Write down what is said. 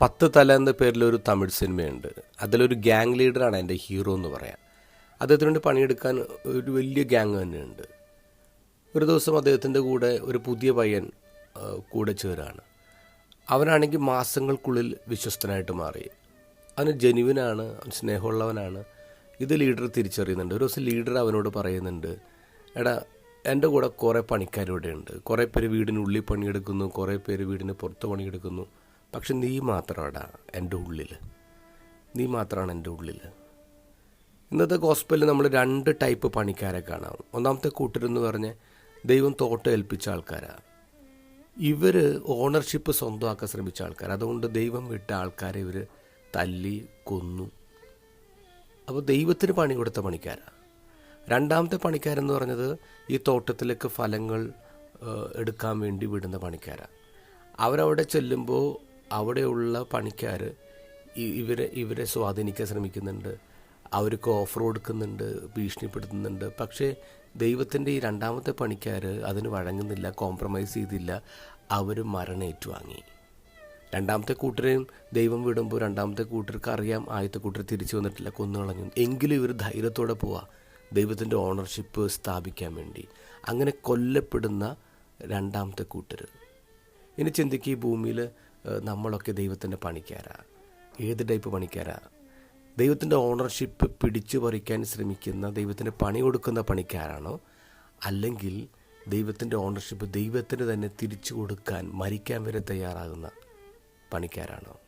പത്ത് തല എന്ന പേരിലൊരു തമിഴ് സിനിമയുണ്ട്. അതിലൊരു ഗ്യാങ് ലീഡറാണ് എന്റെ ഹീറോ എന്ന് പറയാം. അദ്ദേഹത്തിന് വേണ്ടി പണിയെടുക്കാൻ ഒരു വലിയ ഗ്യാങ് തന്നെയുണ്ട്. ഒരു ദിവസം അദ്ദേഹത്തിന്റെ കൂടെ ഒരു പുതിയ പയ്യൻ കൂടെ ചേരാണ്. അവനാണെങ്കിൽ മാസങ്ങൾക്കുള്ളിൽ വിശ്വസ്തനായിട്ട് മാറി. അവന് ജനുവിനാണ് അവൻ സ്നേഹമുള്ളവനാണ്. ഇത് ലീഡർ തിരിച്ചറിയുന്നുണ്ട്. ഒരു ദിവസം ലീഡർ അവനോട് പറയുന്നുണ്ട് എടാ എന്റെ കൂടെ കുറേ പണിക്കാരിവിടെ ഉണ്ട് കുറേ പേര് വീടിനുള്ളിൽ പണിയെടുക്കുന്നു കുറേ പേര് വീടിന് പുറത്ത് പണിയെടുക്കുന്നു. പക്ഷെ നീ മാത്രമാടാ എന്റെ ഉള്ളിൽ. നീ മാത്രമാണ് എന്റെ ഉള്ളിൽ. ഇന്നത്തെ ഗോസ്പലിൽ നമ്മൾ രണ്ട് ടൈപ്പ് പണിക്കാരെ കാണാം. ഒന്നാമത്തെ കൂട്ടരെന്ന് പറഞ്ഞ് ദൈവം തോട്ടം ഏൽപ്പിച്ച ആൾക്കാരാണ് ഇവർ ഓണർഷിപ്പ് സ്വന്തമാക്കാൻ ശ്രമിച്ച ആൾക്കാർ അതുകൊണ്ട് ദൈവം വിട്ട ആൾക്കാരെ ഇവർ തല്ലി കൊന്നു. അപ്പോൾ ദൈവത്തിന് പണി കൊടുത്ത പണിക്കാരാണ് രണ്ടാമത്തെ പണിക്കാരെന്ന് പറഞ്ഞത് ഈ തോട്ടത്തിലേക്ക് ഫലങ്ങൾ എടുക്കാൻ വേണ്ടി വിടുന്ന പണിക്കാരാണ് അവരവിടെ ചെല്ലുമ്പോൾ അവിടെയുള്ള പണിക്കാർ ഇവരെ ഇവരെ സ്വാധീനിക്കാൻ ശ്രമിക്കുന്നുണ്ട്. അവർക്ക് ഓഫർ കൊടുക്കുന്നുണ്ട് ഭീഷണിപ്പെടുത്തുന്നുണ്ട്. പക്ഷേ ദൈവത്തിന്റെ ഈ രണ്ടാമത്തെ പണിക്കാർ അതിന് വഴങ്ങുന്നില്ല കോംപ്രമൈസ് ചെയ്തില്ല. അവർ മരണം ഏറ്റുവാങ്ങി രണ്ടാമത്തെ കൂട്ടരെയും ദൈവം വിടുമ്പോൾ രണ്ടാമത്തെ കൂട്ടർക്ക് അറിയാം ആദ്യത്തെ കൂട്ടർ തിരിച്ചു വന്നിട്ടില്ല കൊന്നു കളഞ്ഞു. എങ്കിലും ഇവർ ധൈര്യത്തോടെ പോവാ ദൈവത്തിന്റെ ഓണർഷിപ്പ് സ്ഥാപിക്കാൻ വേണ്ടി. അങ്ങനെ കൊല്ലപ്പെടുന്ന രണ്ടാമത്തെ കൂട്ടർ ഇനി ചിന്തിക്കുക ഈ ഭൂമിയിൽ നമ്മളൊക്കെ ദൈവത്തിന്റെ പണിക്കാരാ. ഏത് ടൈപ്പ് പണിക്കാരാ? ദൈവത്തിന്റെ ഓണർഷിപ്പ് പിടിച്ചു പറിക്കാൻ ശ്രമിക്കുന്ന ദൈവത്തിന് പണി കൊടുക്കുന്ന പണിക്കാരാണോ? അല്ലെങ്കിൽ ദൈവത്തിന്റെ ഓണർഷിപ്പ് ദൈവത്തിന് തന്നെ തിരിച്ചു കൊടുക്കാൻ മരിക്കാൻ വരെ തയ്യാറാകുന്ന പണിക്കാരാണോ?